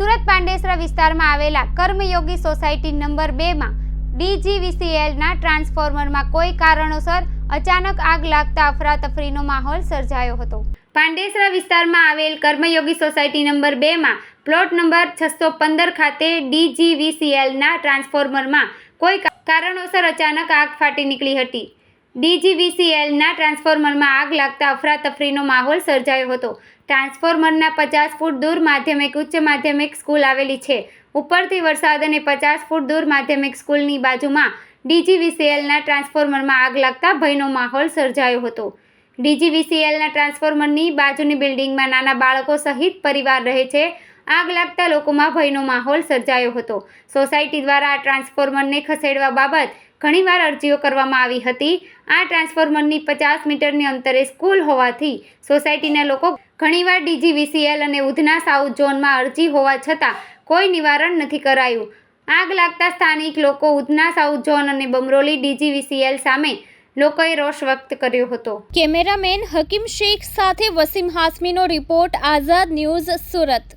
સુરત પાંડેસરા વિસ્તારમાં આવેલા કર્મયોગી society number બેમાં ડીજીવીસીએલના ટ્રાન્સફોર્મરમાં કોઈ કારણોસર અચાનક આગ લાગતા અફરાતફરીનો માહોલ સર્જાયો હતો. પાંડેસરા વિસ્તારમાં આવેલ કર્મયોગી સોસાયટી નંબર બેમાં પ્લોટ નંબર છસો પંદર ખાતે ડીજીવીસીએલના ટ્રાન્સફોર્મરમાં કોઈ કારણોસર અચાનક આગ ફાટી નીકળી હતી. ડીજીવીસીએલના ટ્રાન્સફોર્મરમાં આગ લાગતા અફરાતફરીનો માહોલ સર્જાયો હતો. ટ્રાન્સફોર્મરના પચાસ ફૂટ દૂર માધ્યમિક, ઉચ્ચ માધ્યમિક સ્કૂલ આવેલી છે. ઉપરથી વરસાદ અને પચાસ ફૂટ દૂર માધ્યમિક સ્કૂલની બાજુમાં ડીજીવીસીએલના ટ્રાન્સફોર્મરમાં આગ લાગતા ભયનો માહોલ સર્જાયો હતો. ડીજીવીસીએલના ટ્રાન્સફોર્મરની બાજુની બિલ્ડિંગમાં નાના બાળકો સહિત પરિવાર રહે છે. આગ લાગતા લોકોમાં ભયનો માહોલ સર્જાયો હતો. સોસાયટી દ્વારા આ ટ્રાન્સફોર્મરને ખસેડવા બાબત ઘણીવાર અરજીઓ કરવામાં આવી હતી. આ ટ્રાન્સફોર્મરની પચાસ મીટરની અંતરે સ્કૂલ હોવાથી સોસાયટીના લોકો ઘણીવાર ડીજીવીસીએલ અને ઉધના સાઉથ ઝોનમાં અરજી હોવા છતાં કોઈ નિવારણ નથી કરાયું. આગ લાગતા સ્થાનિક લોકો ઉધના સાઉથ ઝોન અને બમરોલી ડીજીવીસીએલ સામે લોકોએ રોષ વ્યક્ત કર્યો હતો. કેમેરામેન હકીમ શેખ સાથે વસીમ હાસમીનો રિપોર્ટ, આઝાદ ન્યૂઝ સુરત.